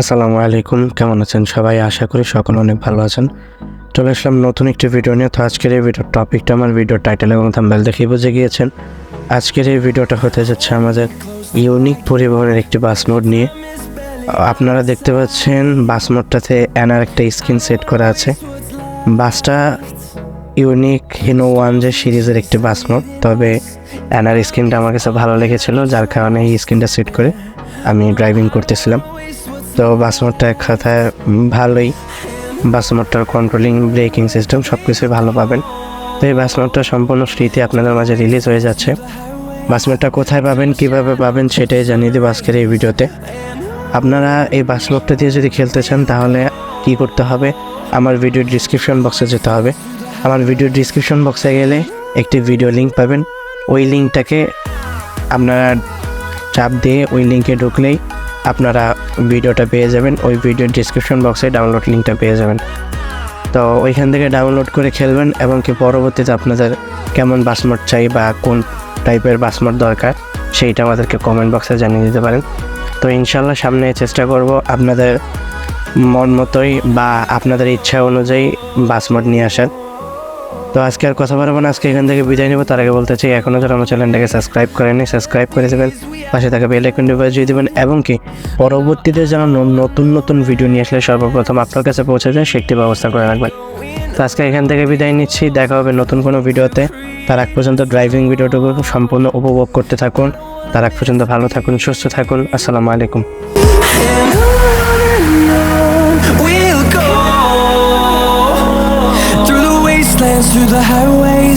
আসসালামু আলাইকুম, কেমন আছেন সবাই? আশা করি সকল অনেক ভালো আছেন। চলে আসলাম নতুন একটি ভিডিও নিয়ে। তো আজকের এই ভিডিওর টপিকটা আমার ভিডিও টাইটেল এবং থাম্বেল দেখেই বুঝে গিয়েছেন। আজকের এই ভিডিওটা হতে যাচ্ছে আমাদের ইউনিক পরিবহনের একটি বাস মোড নিয়ে। আপনারা দেখতে পাচ্ছেন বাস মোডটাতে অ্যানার একটা স্ক্রিন সেট করা আছে। বাসটা ইউনিক হিনো ওয়ান যে সিরিজের একটি বাস মোড তবে অ্যানার স্ক্রিনটা আমার কাছে ভালো লেগেছিল, যার কারণে এই স্ক্রিনটা সেট করে আমি ড্রাইভিং করতেছিলাম। তো বাস মোডটা এক কথায় ভালোই। বাস মোডটার কন্ট্রোলিং ব্রেকিং সিস্টেম সব কিছুই ভালো পাবেন। তো এই বাস মোডটা সম্পূর্ণ ফ্রিতে আপনাদের মাঝে রিলিজ হয়ে যাচ্ছে। বাস মোডটা কোথায় পাবেন, কীভাবে পাবেন সেটাই জানিয়ে দেবো আজকের এই ভিডিওতে। আপনারা এই বাস মোডটা দিয়ে যদি খেলতে চান, তাহলে কি করতে হবে? আমার ভিডিও ডিসক্রিপশন বক্সে যেতে হবে। আমার ভিডিও ডিসক্রিপশন বক্সে গেলে একটি ভিডিও লিঙ্ক পাবেন। ওই লিঙ্কটাকে আপনারা চাপ দিয়ে ওই লিঙ্কে ঢুকলেই আপনারা ভিডিওটা পেয়ে যাবেন, ওই ভিডিওর ডিসক্রিপশন বক্সে ডাউনলোড লিঙ্কটা পেয়ে যাবেন। তো ওইখান থেকে ডাউনলোড করে খেলবেন এবং কি পরবর্তীতে আপনাদের কেমন বাসমোড চাই বা কোন টাইপের বাসমোড দরকার, সেইটা আমাদেরকে কমেন্ট বক্সে জানিয়ে দিতে পারেন। তো ইনশাল্লাহ সামনে চেষ্টা করব আপনাদের মন মতোই বা আপনাদের ইচ্ছা অনুযায়ী বাসমোড নিয়ে আসার। তো আজকে আর কথা বলব না, আজকে এখান থেকে বিদায় নেব। তার আগে বলতে চাই এখনও যারা আমার চ্যানেলটাকে সাবস্ক্রাইব করেনি সাবস্ক্রাইব করে দেবেন পাশে থাকা বেল আইকনটি বাজিয়ে দেবেন, এবং কি পরবর্তীতে যেন নতুন নতুন ভিডিও নিয়ে আসলে সর্বপ্রথম আপনার কাছে পৌঁছে যায়, সেটি ব্যবস্থা করে রাখবেন। তো আজকে এখান থেকে বিদায় নিচ্ছি, দেখা হবে নতুন কোনো ভিডিওতে তার আগ পর্যন্ত ড্রাইভিং ভিডিওটুকু সম্পূর্ণ উপভোগ করতে থাকুন। তার আগ পর্যন্ত ভালো থাকুন, সুস্থ থাকুন। আসসালামু আলাইকুম।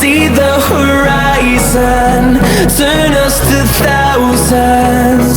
see the horizon turn us to thousands.